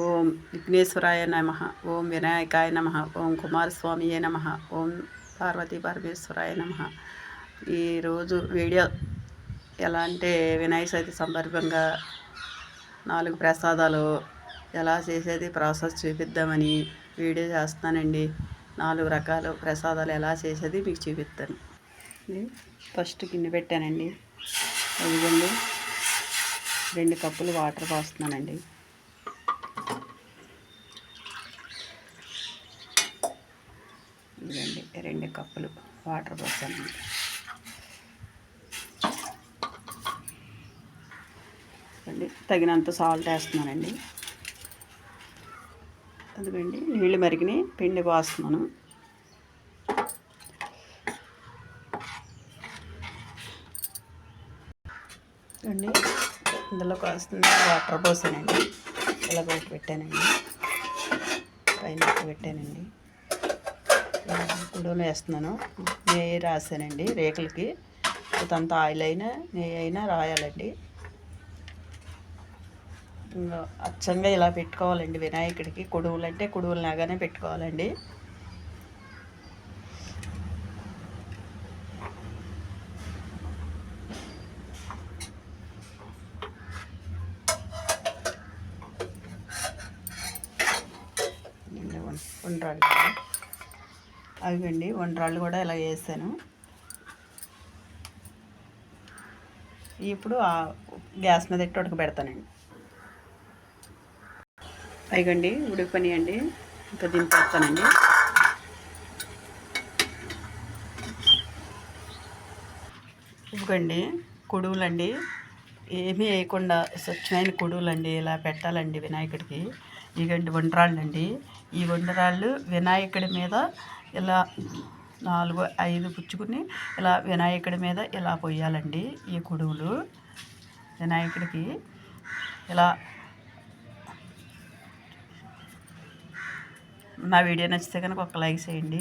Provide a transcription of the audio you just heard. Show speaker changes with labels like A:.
A: ఓం విఘ్నేశ్వరాయ నమ. ఓం వినాయకాయ నమ. ఓం కుమారస్వామియే నమ. ఓం పార్వతీ పరమేశ్వరాయ నమ ఈరోజు వీడియో ఎలా అంటే వినాయక చవితి సందర్భంగా నాలుగు ప్రసాదాలు ఎలా చేసేది ప్రాసెస్ చూపిద్దామని వీడియో చేస్తానండి నాలుగు రకాల ప్రసాదాలు ఎలా చేసేది మీకు చూపిస్తాను. ఫస్ట్ గిన్నె పెట్టానండి. అదిగోండి రెండు కప్పులు వాటర్ పోస్తున్నానండి. ఇదండి రెండు కప్పులు వాటర్ పోసానండి అండి తగినంత సాల్ట్ వేస్తున్నానండి. అదిగండి నీళ్ళు మరిగిని పిండి పోస్తున్నాను. అండి ఇందులో కాస్తుంది వాటర్ పోసానండి. ఇలా బయట పెట్టానండి. పైన పెట్టానండి. గుడవలు వేస్తున్నాను. నెయ్యి రాసానండి రేకులకి. కొంత ఆయిల్ అయినా నెయ్యి అయినా రాయాలండి. అచ్చంగా ఇలా పెట్టుకోవాలండి వినాయకుడికి. కొడువులు అంటే కొడువులు లాగానే పెట్టుకోవాలండి ఉండ్రాళ్ళు. అవిగండి వంటరాళ్ళు కూడా ఇలా వేసాను. ఇప్పుడు గ్యాస్ మీద ఎట్టి ఉడకబెడతానండి పైగండి ఉడికిపోయినాయండి. ఇంకా దింపేస్తానండి ఇవ్వండి కొడువులండి. ఏమీ వేయకుండా స్వచ్ఛమైన కొడువులండి ఇలా పెట్టాలండి వినాయకుడికి. ఇగండి వండరాళ్ళండి అండి ఈ వండరాళ్ళు వినాయకుడి మీద ఇలా నాలుగు ఐదు పుచ్చుకుని ఇలా వినాయకుడి మీద ఇలా పొయ్యాలండి ఈ కొడువులు వినాయకుడికి ఇలా నా వీడియో నచ్చితే కనుక ఒక లైక్ చేయండి.